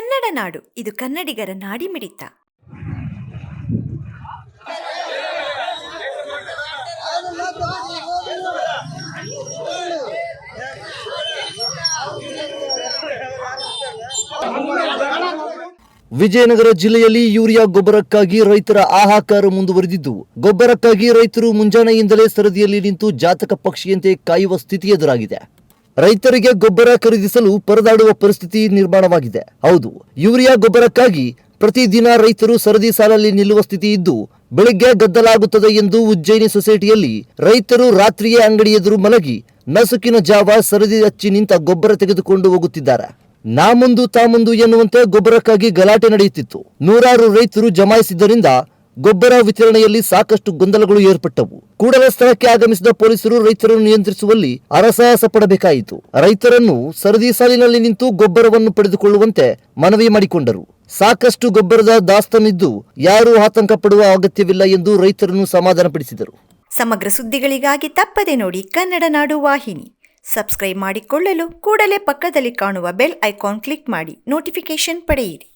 ಕನ್ನಡ ನಾಡು. ಇದು ಕನ್ನಡಿಗರ ನಾಡಿ ಮಿಡಿತ. ವಿಜಯನಗರ ಜಿಲ್ಲೆಯಲ್ಲಿ ಯೂರಿಯಾ ಗೊಬ್ಬರಕ್ಕಾಗಿ ರೈತರ ಆಹಾಕಾರ ಮುಂದುವರೆದಿದ್ದು. ಗೊಬ್ಬರಕ್ಕಾಗಿ ರೈತರು ಮುಂಜಾನೆಯಿಂದಲೇ ಸರದಿಯಲ್ಲಿ ನಿಂತು ಜಾತಕ ಪಕ್ಷಿಯಂತೆ ಕಾಯುವ ಸ್ಥಿತಿ ಎದುರಾಗಿದೆ. ರೈತರಿಗೆ ಗೊಬ್ಬರ ಖರೀದಿಸಲು ಪರದಾಡುವ ಪರಿಸ್ಥಿತಿ ನಿರ್ಮಾಣವಾಗಿದೆ. ಹೌದು, ಯೂರಿಯಾ ಗೊಬ್ಬರಕ್ಕಾಗಿ ಪ್ರತಿದಿನ ರೈತರು ಸರದಿ ಸಾಲಲ್ಲಿ ನಿಲ್ಲುವ ಸ್ಥಿತಿ ಇದ್ದು, ಬೆಳಗ್ಗೆ ಗದ್ದಲಾಗುತ್ತದೆ ಎಂದು ಉಜ್ಜಯಿನಿ ಸೊಸೈಟಿಯಲ್ಲಿ ರೈತರು ರಾತ್ರಿಯೇ ಅಂಗಡಿ ಎದುರು ಮಲಗಿ ನಸುಕಿನ ಜಾವ ಸರದಿ ಹಚ್ಚಿ ನಿಂತ ಗೊಬ್ಬರ ತೆಗೆದುಕೊಂಡು ಹೋಗುತ್ತಿದ್ದಾರೆ. ನಾ ಮುಂದು ತಾ ಮುಂದು ಎನ್ನುವಂತೆ ಗೊಬ್ಬರಕ್ಕಾಗಿ ಗಲಾಟೆ ನಡೆಯುತ್ತಿತ್ತು. ನೂರಾರು ರೈತರು ಜಮಾಯಿಸಿದ್ದರಿಂದ ಗೊಬ್ಬರ ವಿತರಣೆಯಲ್ಲಿ ಸಾಕಷ್ಟು ಗೊಂದಲಗಳು ಏರ್ಪಟ್ಟವು. ಕೂಡಲೇ ಸ್ಥಳಕ್ಕೆ ಆಗಮಿಸಿದ ಪೊಲೀಸರು ರೈತರನ್ನು ನಿಯಂತ್ರಿಸುವಲ್ಲಿ ಅರಸಾಹಸ ಪಡಬೇಕಾಯಿತು. ರೈತರನ್ನು ಸರದಿ ಸಾಲಿನಲ್ಲಿ ನಿಂತು ಗೊಬ್ಬರವನ್ನು ಪಡೆದುಕೊಳ್ಳುವಂತೆ ಮನವಿ ಮಾಡಿಕೊಂಡರು. ಸಾಕಷ್ಟು ಗೊಬ್ಬರದ ದಾಸ್ತನಿದ್ದು ಯಾರೂ ಆತಂಕ ಪಡುವ ಅಗತ್ಯವಿಲ್ಲ ಎಂದು ರೈತರನ್ನು ಸಮಾಧಾನಪಡಿಸಿದರು. ಸಮಗ್ರ ಸುದ್ದಿಗಳಿಗಾಗಿ ತಪ್ಪದೆ ನೋಡಿ ಕನ್ನಡ ನಾಡು ವಾಹಿನಿ. ಸಬ್ಸ್ಕ್ರೈಬ್ ಮಾಡಿಕೊಳ್ಳಲು ಕೂಡಲೇ ಪಕ್ಕದಲ್ಲಿ ಕಾಣುವ ಬೆಲ್ ಐಕಾನ್ ಕ್ಲಿಕ್ ಮಾಡಿ ನೋಟಿಫಿಕೇಶನ್ ಪಡೆಯಿರಿ.